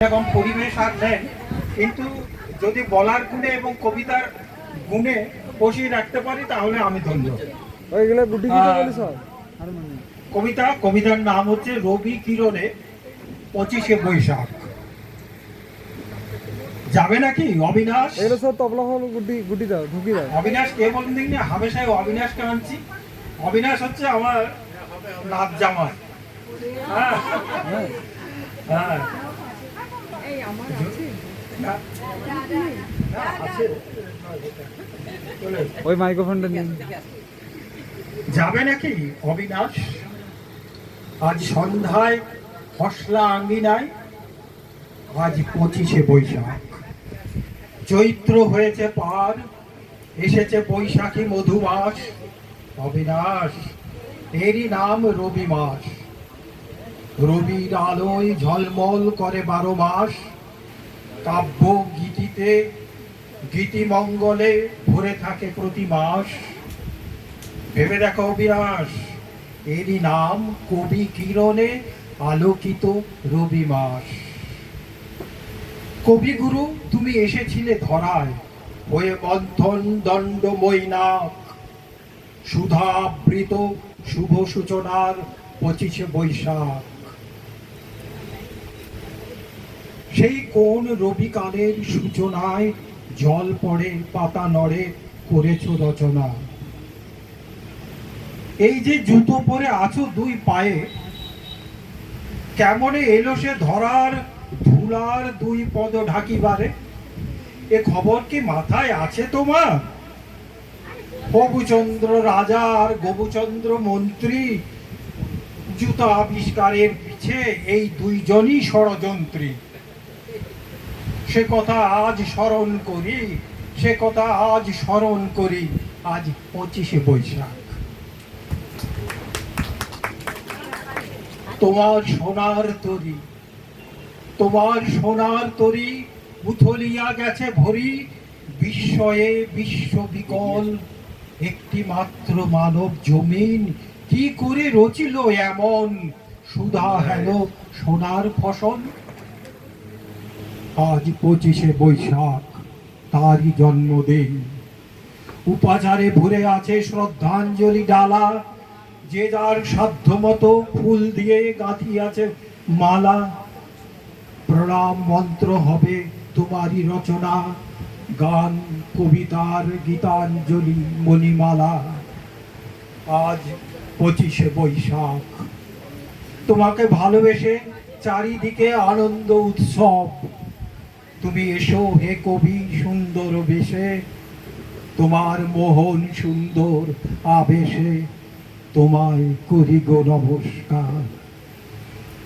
এরকম পরিবেশ আর নেন কিন্তু যদি বলার গুণে এবং কবিতার গুণে বসিয়ে রাখতে পারি তাহলে আমি ধন্য। কবিতা কবিতার নাম হচ্ছে রবি কিরণে পঁচিশে বৈশাখ। যাবে নাকি অবিনাশ? তবলা হল গুটি গুটি দাও ঢুকি দাও। অবিনাশ কে বলুন দেখি হামেশাই অবিনাশকে আনছি। অবিনাশ হচ্ছে আমার নাচ জামাই হ্যাঁ। হ্যাঁ। আছে। ওই মাইক্রোফোনটা নিয়ে যাবে নাকি অবিনাশ? আজ সন্ধ্যায় হসলা আঙ্গিনায় আজ পঁচিশে বৈশাখ। চৈত্র হয়েছে পার এসেছে বৈশাখী মধুমাস। অবিনাশ এরই নাম রবি মাস। রবির আলোয় ঝলমল করে বারো মাস। কাব্য গীতিতে গীতিমঙ্গলে ভরে থাকে প্রতি মাস। ভেবে দেখো অবিনাশ, এরই নাম কবি কিরণে আলোকিত রবি মাস। কবিগুরু, তুমি এসেছিলে ধরায়, হয়ে মন্থন দণ্ডময়ী নাক সুধাবৃত শুভ সূচনার পঁচিশে বৈশাখ। সেই কোন রবিকালের সূচনায় জল পড়ে, পাতা নড়ে, করেছ রচনা। এই যে জুতো পরে আছো দুই পায়ে, কেমনে এলো সে ধরার ধুলার দুই পদ ঢাকিবারে? এ খবর কি মাথায় আছে তোমার? প্রভুচন্দ্র রাজা আর গোবুচন্দ্র মন্ত্রী জুতা আবিষ্কারের পিছে এই দুইজনই ষড়যন্ত্রী। সে কথা আজ স্মরণ করি, সে কথা আজ স্মরণ করি, আজ পঁচিশে বৈশাখ। তোমার সোনার তরি, তোমার সোনার তরি উথলিয়া গেছে ভরি, বিস্ময়ে বিশ্ব বিকল, একটি মাত্র মানব জমিন, কি করে রচিল এমন সুধা হেল সোনার ফসল? আজ পঁচিশে বৈশাখ, তারই জন্মদিন। উপাচারে ভরে আছে শ্রদ্ধাঞ্জলি ডালা, যে যার সাধ্য মতো ফুল দিয়ে গাঁথিয়াছে মালা। প্রণাম মন্ত্র হবে তোমারই রচনা, গান, কবিতার গীতাঞ্জলি, মণিমালা। আজ পঁচিশে বৈশাখ। তোমাকে ভালোবেসে চারিদিকে আনন্দ উৎসব। তুমি এসো হে কবি সুন্দর বেশে। তোমার মোহন সুন্দর আবেশে। তোমায় করি গো নমস্কার।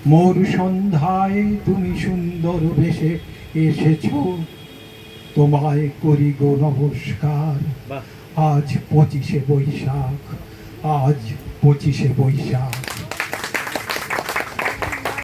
মোর সন্ধ্যায় তুমি সুন্দর বেশে এসেছ। তোমায় করি গো নমস্কার। আজ পঁচিশে বৈশাখ। আজ পঁচিশে বৈশাখ।